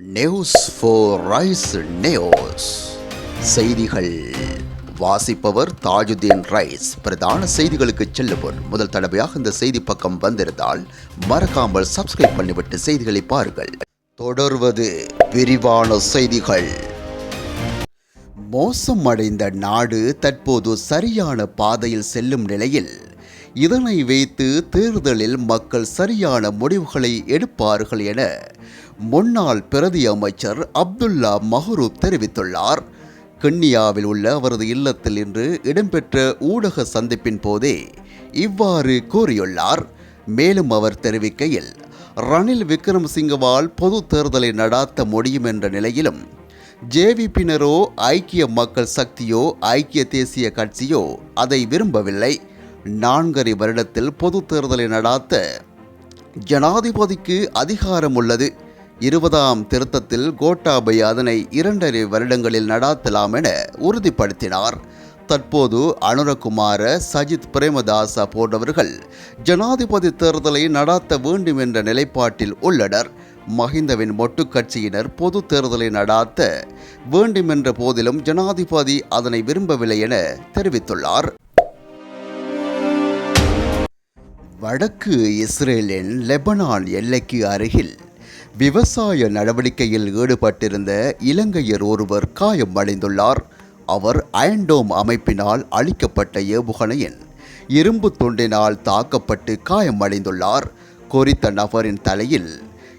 News four rice news செய்திகள். வாசிப்பவர் Tajuddin rice. பிரதான செய்திகளுக்கு செல்லுவோர். முதல் தடவையாக இந்த செய்தி பக்கம் வந்திருந்தால் மறக்காமல் சப்ஸ்கிரைப் பண்ணிவிட்டு செய்திகளை பாருங்கள். தொடர்வது விரிவான செய்திகள். மோசமடைந்த நாடு தற்போது சரியான பாதையில் செல்லும் நிலையில் இதனை வைத்து தேர்தலில் மக்கள் சரியான முடிவுகளை எடுப்பார்கள் என முன்னாள் பிரதி அமைச்சர் அப்துல்லா மஹரூப் தெரிவித்துள்ளார். கென்னியாவில் உள்ள அவரது இல்லத்தில் இன்று இடம்பெற்ற ஊடக சந்திப்பின் போதே இவ்வாறு கூறியுள்ளார். மேலும் அவர் தெரிவிக்கையில் ரணில் விக்ரமசிங்கவால் பொது தேர்தலை நடாத்த முடியும் என்ற நிலையிலும் ஜேவிபியினரோ ஐக்கிய மக்கள் சக்தியோ ஐக்கிய தேசிய கட்சியோ அதை விரும்பவில்லை. நான்கரை வருடத்தில் பொது தேர்தலை நடாத்த ஜனாதிபதிக்கு அதிகாரம் உள்ளது இருபதாம் திருத்தத்தில் கோட்டாபை அதனை இரண்டரை வருடங்களில் நடாத்தலாம் என உறுதிப்படுத்தினார். தற்போது அனுரகுமார சஜித் பிரேமதாசா போன்றவர்கள் ஜனாதிபதி தேர்தலை நடாத்த வேண்டும் என்ற நிலைப்பாட்டில் உள்ளனர். மஹிந்தவின் மொட்டு கட்சியினர் பொது தேர்தலை நடாத்த வேண்டும் என்ற போதிலும் ஜனாதிபதி அதனை விரும்பவில்லை என தெரிவித்துள்ளார். வடக்கு இஸ்ரேலின் லெபனான் எல்லைக்கு அருகில் விவசாய நடவடிக்கையில் ஈடுபட்டிருந்த இலங்கையர் ஒருவர் காயமடைந்துள்ளார் அவர் அயன்டோம் அமைப்பினால் அளிக்கப்பட்ட ஏவுகணையின் இரும்பு துண்டினால் தாக்கப்பட்டு காயமடைந்துள்ளார் குறித்த நபரின் தலையில்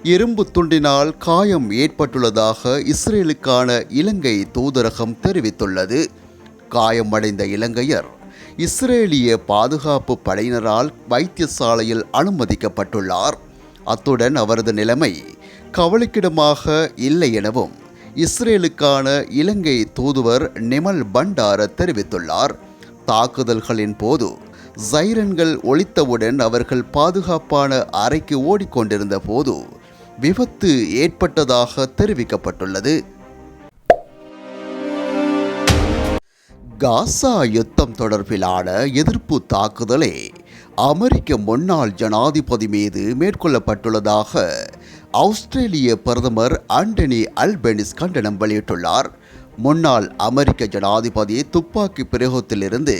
இரும்பு துண்டினால் காயம் ஏற்பட்டுள்ளதாக இஸ்ரேலுக்கான இலங்கை தூதரகம் தெரிவித்துள்ளது. காயமடைந்த இலங்கையர் இஸ்ரேலிய பாதுகாப்பு படையினரால் வைத்தியசாலையில் அனுமதிக்கப்பட்டுள்ளார். அத்துடன் அவரது நிலைமை கவலைக்கிடமாக இல்லை எனவும் இஸ்ரேலுக்கான இலங்கை தூதுவர் நிமல் பண்டார தெரிவித்துள்ளார். தாக்குதல்களின் போது சைரன்கள் ஒழித்தவுடன் அவர்கள் பாதுகாப்பான அறைக்கு ஓடிக்கொண்டிருந்த போது விபத்து ஏற்பட்டதாக தெரிவிக்கப்பட்டுள்ளது. காசா யுத்தம் தொடர்பிலான எதிர்ப்பு தாக்குதலை அமெரிக்க முன்னாள் ஜனாதிபதி மீது மேற்கொள்ளப்பட்டுள்ளதாக ஆஸ்திரேலிய பிரதமர் ஆண்டனி அல்பெனிஸ் கண்டனம் வெளியிட்டுள்ளார். முன்னாள் அமெரிக்க ஜனாதிபதி துப்பாக்கி பிரயோகத்திலிருந்து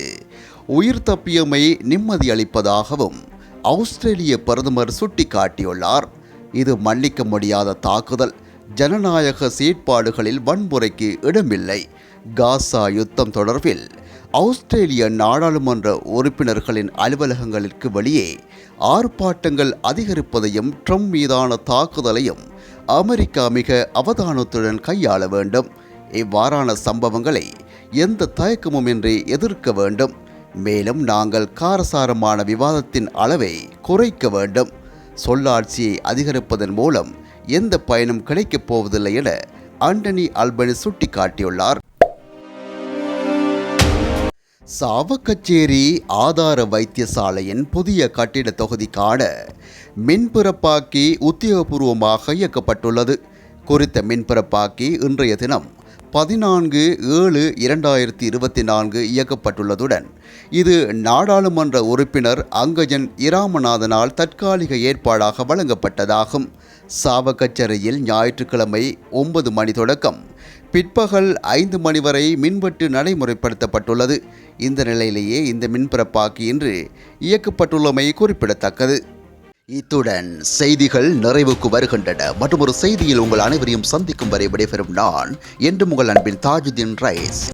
உயிர் தப்பியமை நிம்மதி அளிப்பதாகவும் ஆஸ்திரேலிய பிரதமர் சுட்டிக்காட்டியுள்ளார். இது மன்னிக்க முடியாத தாக்குதல். ஜனநாயக செயற்பாடுகளில் வன்முறைக்கு இடமில்லை. காசா யுத்தம் தொடர்பில் ஆஸ்திரேலிய நாடாளுமன்ற உறுப்பினர்களின் அலுவலகங்களுக்கு வெளியே ஆர்ப்பாட்டங்கள் அதிகரிப்பதையும் ட்ரம்ப் மீதான தாக்குதலையும் அமெரிக்கா மிக அவதானத்துடன் கையாள வேண்டும். இவ்வாறான சம்பவங்களை எந்த தயக்கமுமின்றி எதிர்க்க வேண்டும். மேலும் நாங்கள் காரசாரமான விவாதத்தின் அளவை குறைக்க வேண்டும். சொல்லாட்சியை அதிகரிப்பதன் மூலம் எந்த பயனும் கிடைக்கப் போவதில்லை என ஆண்டனி அல்பனி சுட்டிக்காட்டியுள்ளார். சாவக்கச்சேரி ஆதார வைத்தியசாலையின் புதிய கட்டிட தொகுதிக்கான மின்பிறப்பாக்கி உத்தியோகபூர்வமாக இயக்கப்பட்டுள்ளது. குறித்த மின்பிறப்பாக்கி இன்றைய தினம் பதினான்கு ஏழு இரண்டாயிரத்தி இருபத்தி நான்கு இயக்கப்பட்டுள்ளதுடன் இது நாடாளுமன்ற உறுப்பினர் அங்கஜன் இராமநாதனால் தற்காலிக ஏற்பாடாக வழங்கப்பட்டதாகும். சாவக்கச்சேரியில் ஞாயிற்றுக்கிழமை ஒன்பது மணி தொடக்கம் பிற்பகல் ஐந்து மணி வரை மின்வெட்டு நடைமுறைப்படுத்தப்பட்டுள்ளது. இந்த நிலையிலேயே இந்த மின்பிறப்பாக்கி இன்று இயக்கப்பட்டுள்ளமை குறிப்பிடத்தக்கது. இத்துடன் செய்திகள் நிறைவுக்கு வருகின்றன. மற்றும் ஒரு செய்தியில் உங்கள் அனைவரையும் சந்திக்கும் வரை விடைபெறும் நான் என்று உங்கள் அன்பின் தாஜுதீன் ரைஸ்.